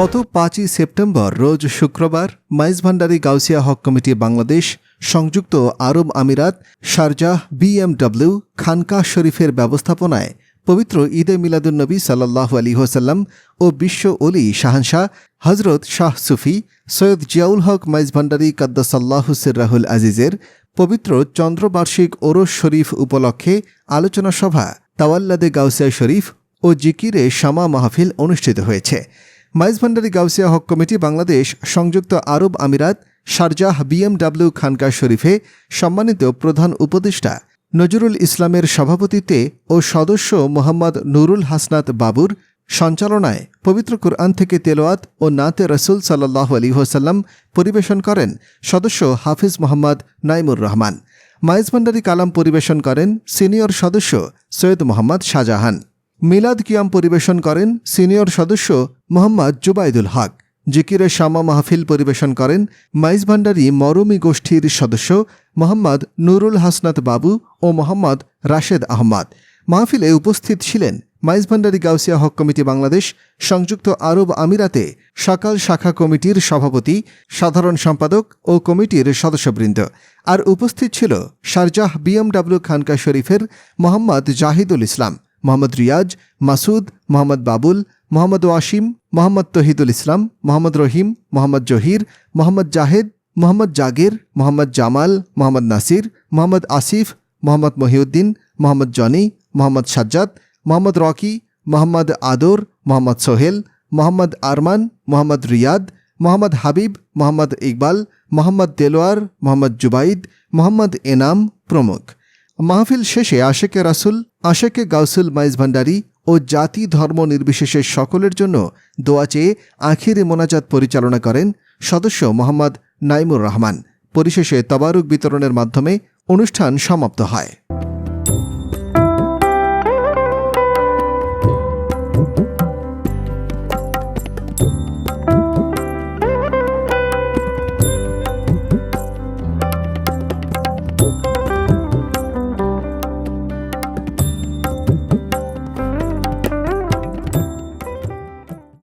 গত পাঁচই সেপ্টেম্বর, রোজ শুক্রবার, মাইজ ভান্ডারি গাউসিয়া হক কমিটি বাংলাদেশ, সংযুক্ত আরব আমিরাত, শারজাহ বিএমডব্লিউ খানকা শরীফের ব্যবস্থাপনায় পবিত্র ঈদে মিলাদুন্নবী সাল্লাহ আলী হোসাল্লাম ও বিশ্ব অলি শাহানশাহ হজরত শাহ সুফি, সৈয়দ জিয়াউল হক মাইজ ভান্ডারি কাদ্দাসাল্লাহ রাহুল আজিজের পবিত্র চন্দ্রবার্ষিক ওরস শরীফ উপলক্ষে আলোচনা সভা, তাওয়াল্লাদে গাউসিয়া শরীফ ও জিকিরে শামা মাহফিল অনুষ্ঠিত হয়েছে। মাইজ ভান্ডারি গাউসিয়া হক কমিটি বাংলাদেশ, সংযুক্ত আরব আমিরাত, শারজাহ বিএমডব্লিউ খানকা শরীফে সম্মানিত প্রধান উপদেষ্টা নজরুল ইসলামের সভাপতিত্বে ও সদস্য মোহাম্মদ নুরুল হাসনাত বাবুর সঞ্চালনায় পবিত্র কুরআন থেকে তেলোয়াত ও নাতে রসুল সাল্লাহ আলী হোসাল্লাম পরিবেশন করেন সদস্য হাফিজ মোহাম্মদ নাইমুর রহমান। মাইজ ভান্ডারি কালাম পরিবেশন করেন সিনিয়র সদস্য সৈয়দ মোহাম্মদ শাহজাহান। মিলাদ কিয়াম পরিবেশন করেন সিনিয়র সদস্য মোহাম্মদ জুবাইদুল হক। জিকিরে শামা মাহফিল পরিবেশন করেন মাইজ ভান্ডারি মরমি গোষ্ঠীর সদস্য মোহাম্মদ নুরুল হাসনাত বাবু ও মোহাম্মদ রাশেদ আহমদ। মাহফিলে উপস্থিত ছিলেন মাইজ ভান্ডারি গাউসিয়া হক কমিটি বাংলাদেশ, সংযুক্ত আরব আমিরাতে সকাল শাখা কমিটির সভাপতি, সাধারণ সম্পাদক ও কমিটির সদস্যবৃন্দ। আর উপস্থিত ছিল শারজাহ বিএমডব্লিউ খানকা শরীফের মোহাম্মদ জাহিদুল ইসলাম। মোহাম্মদ রিয়াজ, মাসুদ, মোহাম্মদ বাবুল, মোহাম্মদ ওয়াসিম, মোহাম্মদ তহিদুল ইসলাম, মোহাম্মদ রহিম, মোহাম্মদ জহির, মোহাম্মদ জাহেদ, মোহাম্মদ জাগির, মোহাম্মদ জামাল, মোহাম্মদ নাসির, মোহাম্মদ আসিফ, মোহাম্মদ মহিউদ্দিন, মোহাম্মদ জনি, মোহাম্মদ সাজ্জাদ, মোহাম্মদ রকি, মোহাম্মদ আদর, মোহাম্মদ সোহেল, মোহাম্মদ আরমান, মোহাম্মদ রিয়াদ, মোহাম্মদ হাবিব, মোহাম্মদ ইকবাল, মোহাম্মদ দেলোয়ার, মোহাম্মদ জুবাইদ, মোহাম্মদ এনাম প্রমুখ। মাহফিল শেষে আশেকে রাসুল, আশেকে গাউসুল মাইজ ভান্ডারী ও জাতি ধর্ম নির্বিশেষে সকলের জন্য দোয়া চেয়ে আখিরে মোনাজাত পরিচালনা করেন সদস্য মোহাম্মদ নাইমুর রহমান। পরিশেষে তবারুক বিতরণের মাধ্যমে অনুষ্ঠান সমাপ্ত হয়।